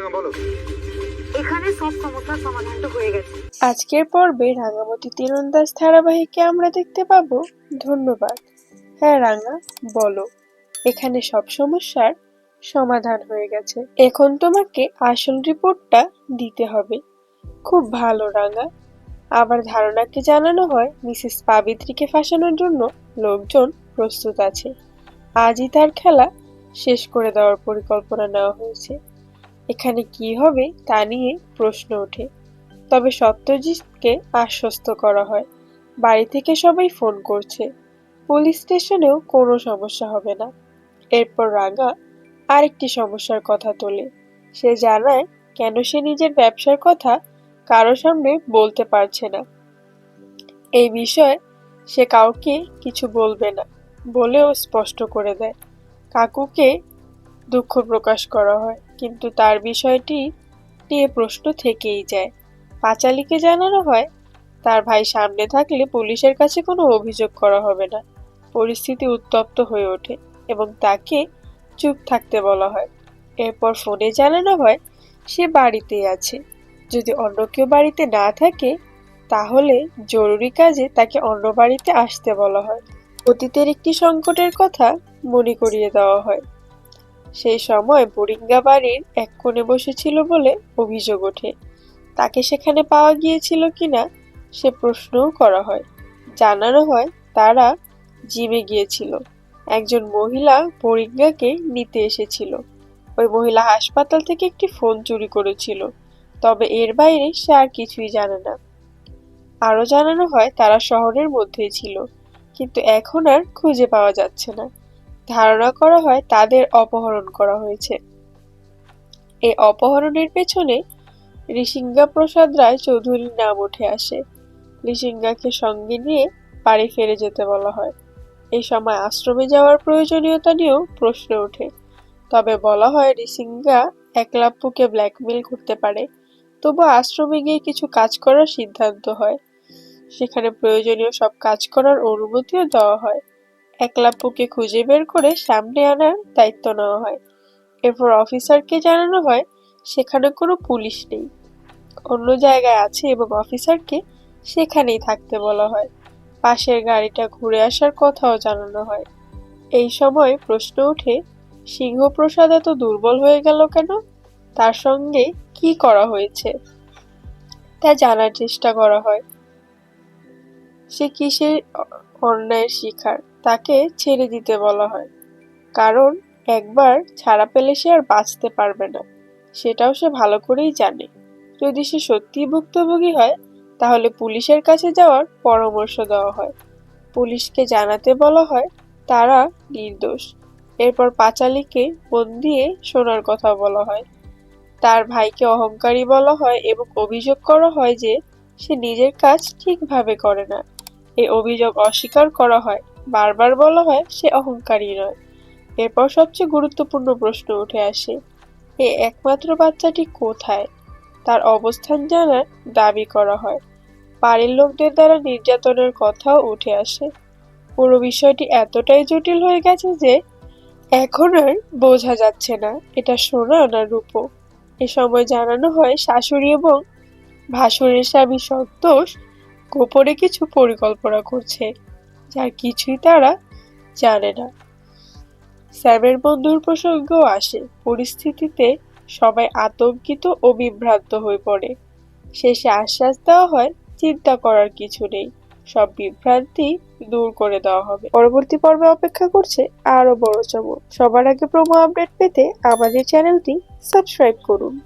রাঙা বলো। এখানে সব সমস্যার সমাধান তো হয়ে গেছে। আজকের পর্বে রাঙামতি তীরন্দাজ ধারাবাহিকে আমরা দেখতে পাবো। ধন্যবাদ। হ্যাঁ রাঙা বলো। এখানে সব সমস্যার সমাধান হয়ে গেছে। এখন তোমাকে আসল রিপোর্টটা দিতে হবে। খুব ভালো রাঙা। আবার ধারণাকে জানানো হয়? মিসেস পাবিত্রীকে ফাঁসানোর জন্য লোকজন প্রস্তুত আছে। আজই তার খেলা শেষ করে দেওয়ার পরিকল্পনা নেওয়া হয়েছে। এখানে কি হবে তা নিয়ে প্রশ্ন ওঠে। তবে সত্যজিৎকে আশ্বস্ত করা হয়। বাড়ি থেকে সবাই ফোন করছে। পুলিশ স্টেশনেও কোনো সমস্যা হবে না। এরপর রাগা আরেকটি সমস্যার কথা তোলে। সে জানায়, কেন সে নিজের ব্যবসার কথা কারও সামনে বলতে পারছে না। এই বিষয়ে সে কাউকে কিছু বলবে না বলেও স্পষ্ট করে দেয়। কাকুকে দুঃখ প্রকাশ করা হয়। কিন্তু তার বিষয়টি নিয়ে প্রশ্ন থেকেই যায়। পাঁচালীকে জানানো হয়, তার ভাই সামনে থাকলে পুলিশের কাছে কোনো অভিযোগ করা হবে না। পরিস্থিতি উত্তপ্ত হয়ে ওঠে এবং তাকে চুপ থাকতে বলা হয়। এরপর ফোনে জানানো হয়, সে বাড়িতেই আছে। যদি অন্য কেউ বাড়িতে না থাকে, তাহলে জরুরি কাজে তাকে অন্য বাড়িতে আসতে বলা হয়। অতীতের একটি সংকটের কথা মনে করিয়ে দেওয়া হয়। সেই সময় বোরিঙ্গা বাড়ির এক কোণে বসেছিল বলে অভিযোগ ওঠে। তাকে সেখানে পাওয়া গিয়েছিল কিনা সে প্রশ্নও করা হয়। জানানো হয় তারা জিমে গিয়েছিল। একজন মহিলা বোরিঙ্গাকে নিতে এসেছিল। ওই মহিলা হাসপাতাল থেকে একটি ফোন চুরি করেছিল। তবে এর বাইরে সে আর কিছুই জানে না। আরও জানানো হয় তারা শহরের মধ্যেই ছিল, কিন্তু এখন আর খুঁজে পাওয়া যাচ্ছে না। ধারণা করা হয় তাদের অপহরণ করা হয়েছে। এই অপহরণের পেছনে ঋষিঙ্গা প্রসাদ রায় চৌধুরীর নাম উঠে আসে। ঋষিঙ্গাকে সঙ্গে নিয়ে বাড়ি ফিরে যেতে বলা হয়। এই সময় আশ্রমে যাওয়ার প্রয়োজনীয়তা নিয়েও প্রশ্ন ওঠে। তবে বলা হয় ঋষিঙ্গা একলাপ্পুকে ব্ল্যাকমেল করতে পারে তবু আশ্রমে গিয়ে কিছু কাজ করার সিদ্ধান্ত হয়। সেখানে প্রয়োজনীয় সব কাজ করার অনুমতিও দেওয়া হয়। একলাপ্পুকে খুঁজে বের করে সামনে আনার দায়িত্ব নেওয়া হয়। এরপর অফিসারকে জানানো হয়, সেখানে কোনো পুলিশ নেই। অন্য জায়গায় আছে এবং অফিসারকে সেখানেই থাকতে বলা হয়। পাশের গাড়িটা ঘুরে আসার কথাও জানানো হয়। এই সময় প্রশ্ন ওঠে, সিংহপ্রসাদ এত দুর্বল হয়ে গেল কেন? তার সঙ্গে কি করা হয়েছে? তা জানার চেষ্টা করা হয়। সে কিসের অন্যায়ের শিকার? তাকে ছেড়ে দিতে বলা হয়। কারণ একবার ছাড়া পেলে সে আর বাঁচতে পারবে না। সেটাও সে ভালো করেই জানে। যদি সে সত্যিই ভুক্তভোগী হয়, তাহলে পুলিশের কাছে যাওয়ার পরামর্শ দেওয়া হয়। পুলিশকে জানাতে বলা হয়, তারা নির্দোষ। এরপর পাঁচালীকে মন দিয়ে শোনার কথা বলা হয়। তার ভাইকে অহংকারী বলা হয় এবং অভিযোগ করা হয় যে, সে নিজের কাজ ঠিকভাবে করে না। এই অভিযোগ অস্বীকার করা হয়। বারবার বলা হয় সে অহংকারী নয়। এরপর সবচেয়ে গুরুত্বপূর্ণ প্রশ্ন উঠে আসে, এ একমাত্র বাচ্চাটি কোথায়? তার অবস্থান জানার দাবি করা হয়। বাড়ির লোকদের দ্বারা নির্যাতনের কথাও উঠে আসে। পুরো বিষয়টি এতটাই জটিল হয়ে গেছে যে, এখন আর বোঝা যাচ্ছে না, এটা সোনা না রূপো। এ সময় জানানো হয় শাশুড়ি এবং ভাসুরের স্বামী সন্তোষ গোপনে কিছু পরিকল্পনা করছে। যার কিছুই তারা জানে না। স্যামের বন্ধুর প্রসঙ্গও আসে। পরিস্থিতিতে সবাই আতঙ্কিত ও বিভ্রান্ত হয়ে পড়ে। শেষে আশ্বাস দেওয়া হয়, চিন্তা করার কিছু নেই। সব বিভ্রান্তি দূর করে দেওয়া হবে। পরবর্তী পর্বে অপেক্ষা করছে আরও বড় চমক। সবার আগে প্রোমো আপডেট পেতে আমাদের চ্যানেলটি সাবস্ক্রাইব করুন।